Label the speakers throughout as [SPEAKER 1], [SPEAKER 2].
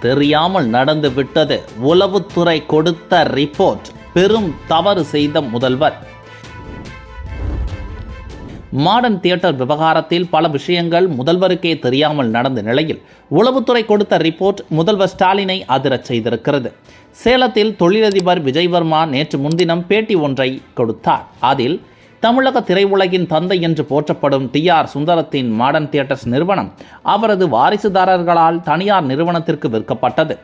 [SPEAKER 1] தெரியாமல் நடந்து விட்டது. உளவுத்துறை கொடுத்த ரிப்போர்ட் பெரும் தவறு செய்த முதல்வர். மாடர்ன் தியேட்டர் விவகாரத்தில் பல விஷயங்கள் முதல்வருக்கே தெரியாமல் நடந்த நிலையில் உளவுத்துறை கொடுத்த ரிப்போர்ட் முதல்வர் ஸ்டாலினை அதிரச் செய்திருக்கிறது. சேலத்தில் தொழிலதிபர் விஜய்வர்மா நேற்று முன்தினம் பேட்டி ஒன்றை கொடுத்தார். அதில் தமிழக திரையுலகின் தந்தை என்று போற்றப்படும் டி ஆர் சுந்தரத்தின் மாடர்ன் தியேட்டர்ஸ் நிறுவனம் அவரது வாரிசுதாரர்களால் தனியார் நிறுவனத்திற்கு விற்கப்பட்டது.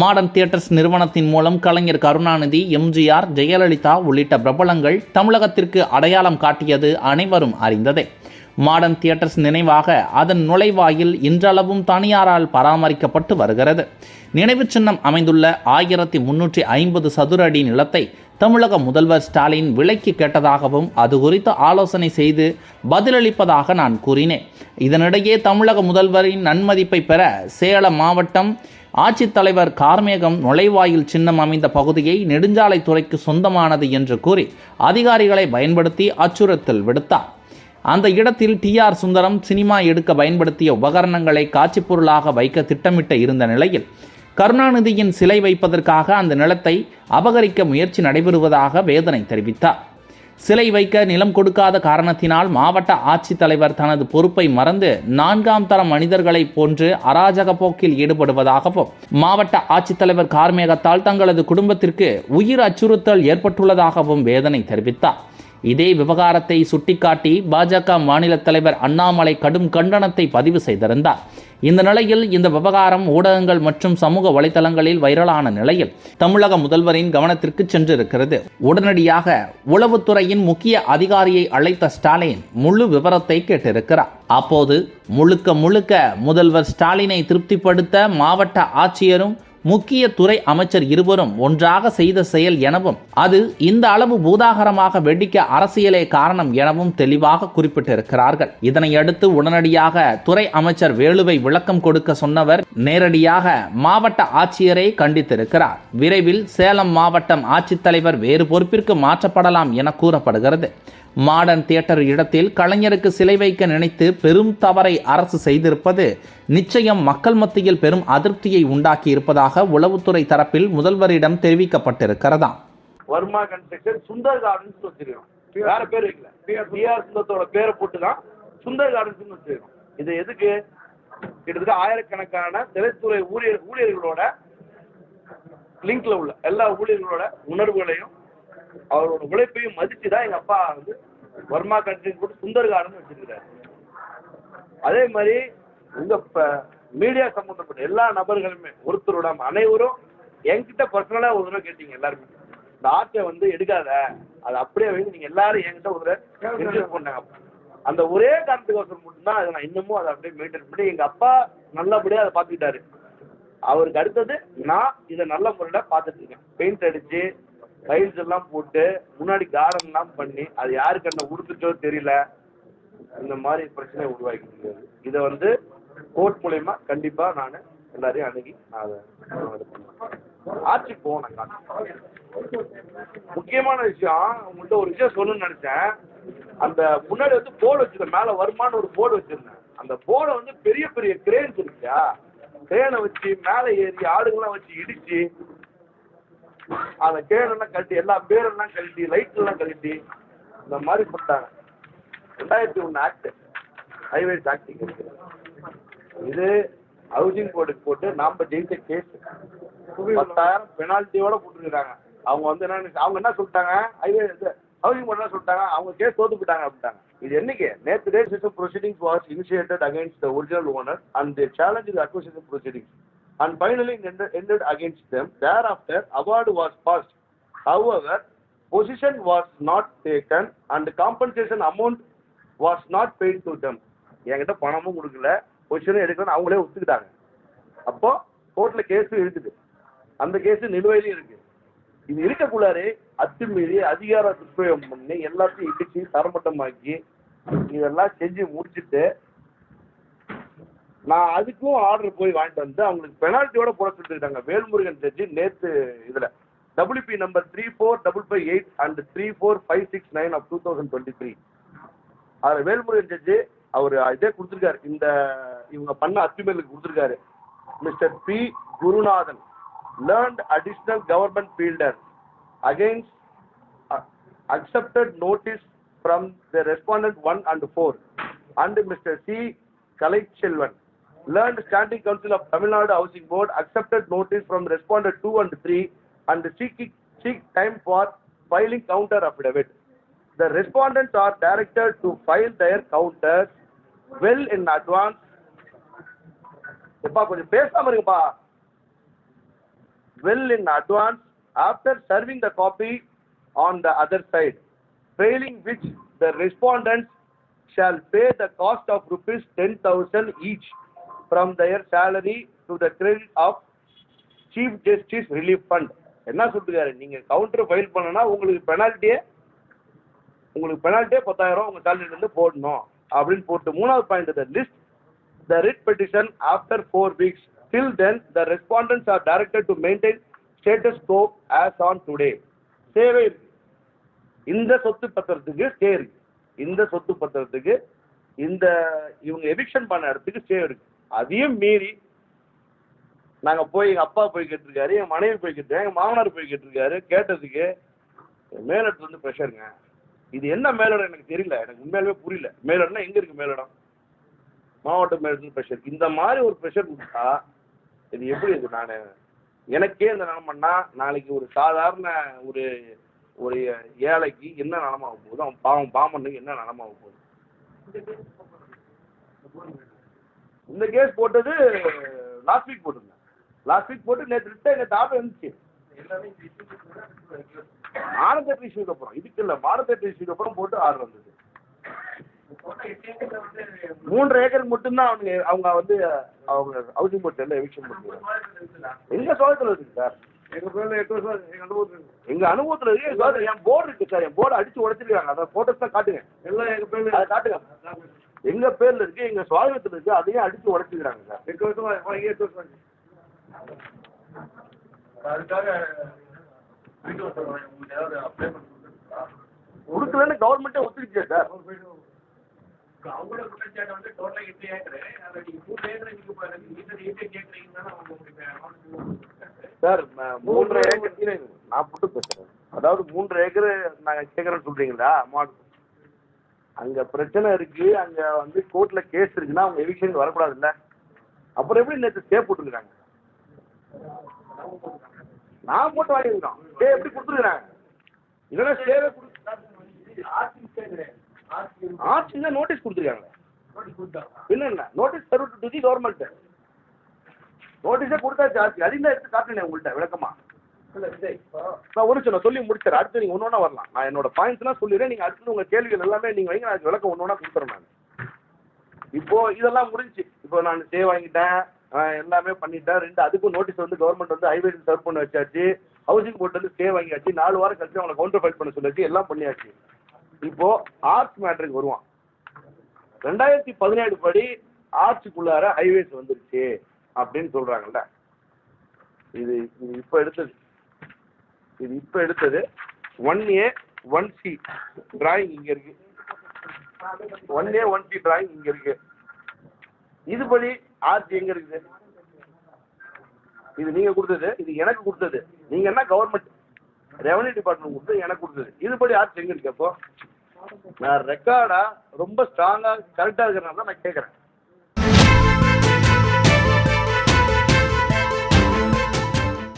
[SPEAKER 1] மாடர்ன் தியேட்டர்ஸ் நிறுவனத்தின் மூலம் கலைஞர் கருணாநிதி எம்ஜிஆர் ஜெயலலிதா உள்ளிட்ட பிரபலங்கள் தமிழகத்திற்கு அடையாளம் காட்டியது அனைவரும் அறிந்ததே. மாடர்ன் தியேட்டர்ஸ் நினைவாக அதன் நுழைவாயில் இன்றளவும் தனியாரால் பராமரிக்கப்பட்டு வருகிறது. நினைவுச் சின்னம் அமைந்துள்ள ஆயிரத்தி முன்னூற்றி ஐம்பது சதுர அடி நிலத்தை தமிழக முதல்வர் ஸ்டாலின் விலைக்கு கேட்டதாகவும் அது குறித்து ஆலோசனை செய்து பதிலளிப்பதாக நான் கூறினேன். இதனிடையே தமிழக முதல்வரின் நன்மதிப்பை பெற சேலம் மாவட்டம் ஆட்சித்தலைவர் கார்மேகம் நுழைவாயில் சின்னம் அமைந்த பகுதியை நெடுஞ்சாலைத்துறைக்கு சொந்தமானது என்று கூறி அதிகாரிகளை பயன்படுத்தி அச்சுறுத்தல் விடுத்தார். அந்த இடத்தில் டி ஆர் சுந்தரம் சினிமா எடுக்க பயன்படுத்திய உபகரணங்களை காட்சிப் பொருளாக வைக்க திட்டமிட்ட இருந்த நிலையில் கருணாநிதியின் சிலை வைப்பதற்காக அந்த நிலத்தை அபகரிக்க முயற்சி நடைபெறுவதாக வேதனை தெரிவித்தார். சிலை வைக்க நிலம் கொடுக்காத காரணத்தினால் மாவட்ட ஆட்சித்தலைவர் தனது பொறுப்பை மறந்து நான்காம் தர மனிதர்களைப் போன்று அராஜக போக்கில் ஈடுபடுவதாகவும் மாவட்ட ஆட்சித்தலைவர் கார்மேகத்தால் தங்களது குடும்பத்திற்கு உயிர் அச்சுறுத்தல் ஏற்பட்டுள்ளதாகவும் வேதனை தெரிவித்தார். இதே விவகாரத்தை சுட்டிக்காட்டி பாஜக மாநில தலைவர் அண்ணாமலை கடும் கண்டனத்தை பதிவு செய்திருந்தார். இந்த நிலையில் இந்த விவகாரம் ஊடகங்கள் மற்றும் சமூக வலைதளங்களில் வைரலான நிலையில் தமிழக முதல்வரின் கவனத்திற்கு சென்றிருக்கிறது. உடனடியாக உளவுத்துறையின் முக்கிய அதிகாரியை அழைத்த ஸ்டாலின் முழு விவரத்தை கேட்டிருக்கிறார். அப்போது முழுக்க முழுக்க முதல்வர் ஸ்டாலினை திருப்திப்படுத்த மாவட்ட ஆட்சியரும் முக்கிய துறை அமைச்சர் இருவரும் ஒன்றாக செய்த செயல் எனவும் அது இந்த அளவு பூதாகரமாக வெடிக்க அரசியலே காரணம் எனவும் தெளிவாக குறிப்பிட்டிருக்கிறார்கள். இதனையடுத்து உடனடியாக துறை அமைச்சர் வேலுவை விளக்கம் கொடுக்க சொன்னவர் நேரடியாக மாவட்ட ஆட்சியரை கண்டித்திருக்கிறார். விரைவில் சேலம் மாவட்டம் ஆட்சித்தலைவர் வேறு பொறுப்பிற்கு மாற்றப்படலாம் என கூறப்படுகிறது. மாடர்ன் தியேட்டர் இடத்தில் கலைஞருக்கு சிலை வைக்க நினைத்து பெரும் தவறை அரசு செய்திருப்பது நிச்சயம் மக்கள் மத்தியில் பெரும் அதிருப்தியை உண்டாக்கி இருப்பதாக உளவுத்துறை தரப்பில் முதல்வரிடம் தெரிவிக்கப்பட்டிருக்கிறதாம்
[SPEAKER 2] வர்மா கன்ஸ்ட்ரக்ஷன் சுந்தர் கார்டன்ஸ் வச்சிருக்கோம். வேற பேர் வைக்கல பிஆர் சுந்தரத்தோட பேரை போட்டு தான் சுந்தர் கார்டன்ஸ் வச்சிருக்கோம். இது எதுக்கு? கிட்டத்தட்ட ஆயிரக்கணக்கான திரைத்துறை ஊழியர் ஊழியர்களோட லிங்க்ல உள்ள எல்லா ஊழியர்களோட உணர்வுகளையும் அவரோட உழைப்பையும் மதிச்சு தான் எங்க அப்பா வந்து வர்மா கண்ட்ரின் போட்டு சுந்தர் கார்டன் வச்சிருக்கிறாரு. அதே மாதிரி உங்க மீடியா சம்பந்தப்பட்ட எல்லா நபர்களுமே ஒருத்தரோட அனைவரும் என்கிட்ட பர்சனலா ஒரு தடவை கேட்டீங்க எல்லாருமே. இந்த ஆர்ட்டை வந்து எடுக்காத அது அப்படியே வைங்க நீங்க எல்லாரும் என்கிட்ட ஒரு தடவை பண்ணாங்க அந்த ஒரே காரணத்துக்கோசரம் மட்டும்தான் அதை நான் இன்னமும் அதை அப்படியே மெயின்டைன் பண்ணி எங்க அப்பா நல்லபடியா அதை பார்த்துக்கிட்டாரு. அவருக்கு அடுத்தது நான் இதை நல்ல முறையில பார்த்துட்டு இருக்கேன். பெயிண்ட் அடிச்சு டைல்ஸ் எல்லாம் போட்டு முன்னாடி கார்டன் எல்லாம் பண்ணி அது யாருக்கு என்ன உடுத்துச்சோ தெரியல. இந்த மாதிரி பிரச்சனை உருவாக்கி முடியாது இதை வந்து கோர்ட் மூலயமா கண்டிப்பா நான் எல்லாரையும் அணுகி நான் அதை ஆட்சி போனேன் முக்கியமான விஷயம் உங்கள்கிட்ட ஒரு விஷயம் சொல்லணும்னு நினைச்சேன். அந்த முன்னாடி வந்து போர்டு வச்சிருந்தேன் மேல வருமானு ஒரு போர்டு வச்சிருந்தேன். அந்த போர்டை வந்து பெரிய பெரிய கிரேன்ஸ் இருக்கியா கிரேனை வச்சு மேலே ஏறி ஆடுகள்லாம் வச்சு இடிச்சு அந்த கேனெல்லாம் கழட்டி எல்லா பேரெல்லாம் கழட்டி லைட் எல்லாம் கழட்டி இந்த மாதிரி போட்டாங்க ரெண்டாயிரத்தி ஒன்று ஆக்ட் ஹைவேஸ் ஆக்டிங் இது ஹவுசிங் போர்டுக்கு போட்டு நாம ஜெயிச்ச கேஸ் பத்தாயிரம் பெனால்ட்டியோட போட்டுருக்காங்க அவங்க வந்து என்ன அவங்க என்ன சொல்லிட்டாங்க? ஹைவே ஹவுசிங் போர்டு என்ன சொல்லிட்டாங்க? அவங்க கேஸ் தோத்து போயிட்டாங்க அப்படின்ட்டாங்க. இது என்னைக்கு? நேற்று day system proceedings was initiated against the original owner and the challenge acquisition proceedings and finally ended, ended against them. Thereafter, award was passed. However, position was not taken and compensation amount was not paid to them. என்கிட்ட பணமும் கொடுக்கல பொசிஷனும் எடுக்கலன்னு அவங்களே ஒத்துக்கிட்டாங்க அப்போ கோர்ட்டில் கேஸும் இருக்குது அந்த கேஸ் நிலுவையிலும் இருக்கு இது இருக்கக்குள்ளாரே அத்துமீறி அதிகார துஷ்பிரயோகம் பண்ணி எல்லாத்தையும் இடிச்சு தரமட்டமாக்கி இதெல்லாம் செஞ்சு முடிச்சுட்டு நான் அதுக்கும் ஆர்டர் போய் வாங்கிட்டு வந்து அவங்களுக்கு பெனால்ட்டியோட போட சொல்லிருக்காங்க வேல்முருகன் ஜட்ஜி நேத்து இதுல. WP number three four double five eight and three four five six nine of two thousand twenty three அதில் வேல்முருகன் ஜட்ஜி அவர் இதே கொடுத்துருக்காரு. இந்த இவங்க பண்ண அத்துமேலுக்கு கொடுத்துருக்காரு. Mister P Gurunathan learned additional government pleader against accepted notice from the respondent one and four and mister C Kalaiselvan Kalaichilvan learned standing council of Tamil Nadu Housing Board accepted notice from respondent 2 and 3 and seek, seek time for filing counter affidavit. The respondents are directed to file their counters well in advance. எப்பா கொஞ்சம் பேசாம இருங்கப்பா well in advance after serving the copy on the other side, failing which the respondents shall pay the cost of rupees 10,000 each from their salary to the credit of chief justice relief fund என்ன சொல்லிருக்காரு நீங்கள் counter file பண்ணனா உங்களுக்கு பெனால்ட்டியே உங்களுக்கு பெனால்ட்டியே பத்தாயிரம் உங்கள் சேலரிலேருந்து போடணும் அப்படின்னு போட்டு மூணாவது point the list the writ petition after four weeks till then the respondents are directed to maintain status quo as on today சேவை இந்த சொத்து பத்திரத்துக்கு ஸ்டே இருக்கு. இந்த சொத்து பத்திரத்துக்கு இந்த இவங்க எவிக்ஷன் பண்ண இடத்துக்கு ஸ்டே இருக்கு. அதையும் மீறி நாங்க போய் எங்க அப்பா போய் கேட்டிருக்காரு என் மனைவி போய் கேட்டிருக்காரு எங்க மாமனார் போய் கேட்டிருக்காரு கேட்டதுக்கு மேலிடத்துல இருந்து ப்ரெஷருங்க இது என்ன மேலிடம் எனக்கு தெரியல எனக்கு உண்மையாலுமே புரியல. மேலிடம்னா எங்க இருக்கு மேலிடம்? மாவட்ட மேலிடத்துல ப்ரெஷர் இந்த மாதிரி ஒரு ப்ரெஷர் கொடுத்தா இது எப்படி இது நான்? எனக்கே இந்த நிலமன்னா நாளைக்கு ஒரு சாதாரண ஒரு ஒரு ஏழைக்கு என்ன நிலமாக போகுது அவன் பாவம் பாமனுக்கு என்ன நிலமாக போகுது? இந்த கேஸ் போட்டது லாஸ்ட் வீக் போட்டிருந்தேன். லாஸ்ட் வீக் போட்டு நேற்று ரிட்டை நேற்று ஆர்டர் இருந்துச்சு மானத்தட்டு இஷ்யூக்கு அப்புறம் இதுக்கு இல்லை மானத்தட்டு இஷ்யூக்கு அப்புறம் போட்டு ஆர்டர் வந்தது. மூன்றரை ஏக்கர் மட்டும்தான் அவங்க அவங்க வந்து அவங்க ஹவுசிங் போர்ட் எல்லாம் எவிக்ஷன் பண்ணுறாங்க எங்க சோகத்தில் இருக்கு சார்? எங்க அனுபவத்தில் இருக்கு. என் போர்டு இருக்கு சார் என் போர்டு அடிச்சு உடைச்சிருக்காங்க. அதை போட்டோஸ் தான் காட்டுங்க. எல்லாம் எங்க பேர்ல அதை காட்டுங்க. எங்க பேர்ல இருக்கு எங்க சுவாதத்தில் இருக்கு அதையும் அடிச்சு உடைச்சிருக்காங்க சார். எட்டு வருஷமா எட்டு வருஷம்
[SPEAKER 3] அதுக்காக
[SPEAKER 2] கொடுக்கலன்னு கவர்மெண்ட்டே ஒத்துக்கிச்சே சார்?
[SPEAKER 3] அவங்களோட குற்றச்சாட்டு வந்து டோட்டலாக அதை நீங்கள் மூணு ஏக்கரை நீங்கள் இப்போ வீட்டில் எட்டு கேட்குறீங்கன்னா அவங்க உங்களுக்கு
[SPEAKER 2] சார் ம- மூன்றரை ஏக்கர் நான் போட்டு பேசுறேன். அதாவது மூன்றரை ஏக்கர் நாங்கள் கேட்குறேன்னு சொல்றீங்களா? அமௌண்ட் அங்கே பிரச்சனை இருக்கு அங்கே வந்து கோர்ட்டில் கேஸ் இருக்குன்னா அவங்க எவிக்ஷனுக்கு வரக்கூடாதுல்ல? அப்புறம் எப்படி நேற்று ஸ்டே போட்டுருக்காங்க? நான் போட்டு வாங்கியிருக்கோம். ஸ்டே எப்படி கொடுத்துருக்குறாங்க? இல்லைன்னா ஸ்டேவே
[SPEAKER 3] ஆர்சி
[SPEAKER 2] ஆட்சி தான் நோட்டீஸ் கொடுத்துருக்காங்க
[SPEAKER 3] நோட்டீஸ்
[SPEAKER 2] என்ன notice serve to the government நோட்டீஸே கொடுத்தாச்சு ஆட்சி அதையும் தான் எடுத்து காட்டுனேன் உங்கள்கிட்ட விளக்கமா? நான் ஒரு சொன்ன நான் சொல்லி முடிச்சிடறேன் அடுத்து நீங்கள் ஒன்று ஒன்றா வரலாம். நான் என்னோட பாயிண்ட்ஸ்லாம் சொல்லிடுறேன். நீங்கள் அடுத்து உங்கள் கேள்விகள் எல்லாமே நீங்கள் வைங்க. நான் விளக்கம் ஒன்று ஒன்றா கொடுத்துறேன் நான். இப்போ இதெல்லாம் முடிஞ்சுச்சு. இப்போ நான் ஸ்டே வாங்கிட்டேன். எல்லாமே பண்ணிட்டேன். ரெண்டு அதுக்கும் நோட்டீஸ் வந்து கவர்மெண்ட் வந்து ஹைவே சர்வ் பண்ண வச்சாச்சு. ஹவுசிங் போர்ட் வந்து ஸ்டே வாங்கியாச்சு. நாலு வாரம் கழிச்சு அவங்களை கவுண்டர் ஃபைல் பண்ண சொல்லியாச்சு. எல்லாம் பண்ணியாச்சு. இப்போ ஆர்ட்ஸ் மேட்ருக்கு வருவான். ரெண்டாயிரத்தி பதினேழு படி ஆர்ட்ஸுக்குள்ளார ஹைவேஸ் வந்துருச்சு. அப்படின்னு சொல்றாங்கல்ல. இது இது இப்போ எடுத்தது. இது இப்போ எடுத்தது one A one C drawing இங்க இருக்கு. One A one C drawing இங்க இருக்கு. இதுபடி ஆர்ச்சி எங்க இருக்குது? இது நீங்க கொடுத்தது இது எனக்கு கொடுத்தது. நீங்க என்ன கவர்மெண்ட் ரெவன்யூ டிபார்ட்மெண்ட் கொடுத்தது எனக்கு கொடுத்தது. இதுபடி ஆர்ச்சி எங்க இருக்கு அப்போ? நான் ரெக்கார்டா ரொம்ப ஸ்ட்ராங்கா கரெக்டா இருக்கிறனால தான் நான் கேட்கறேன்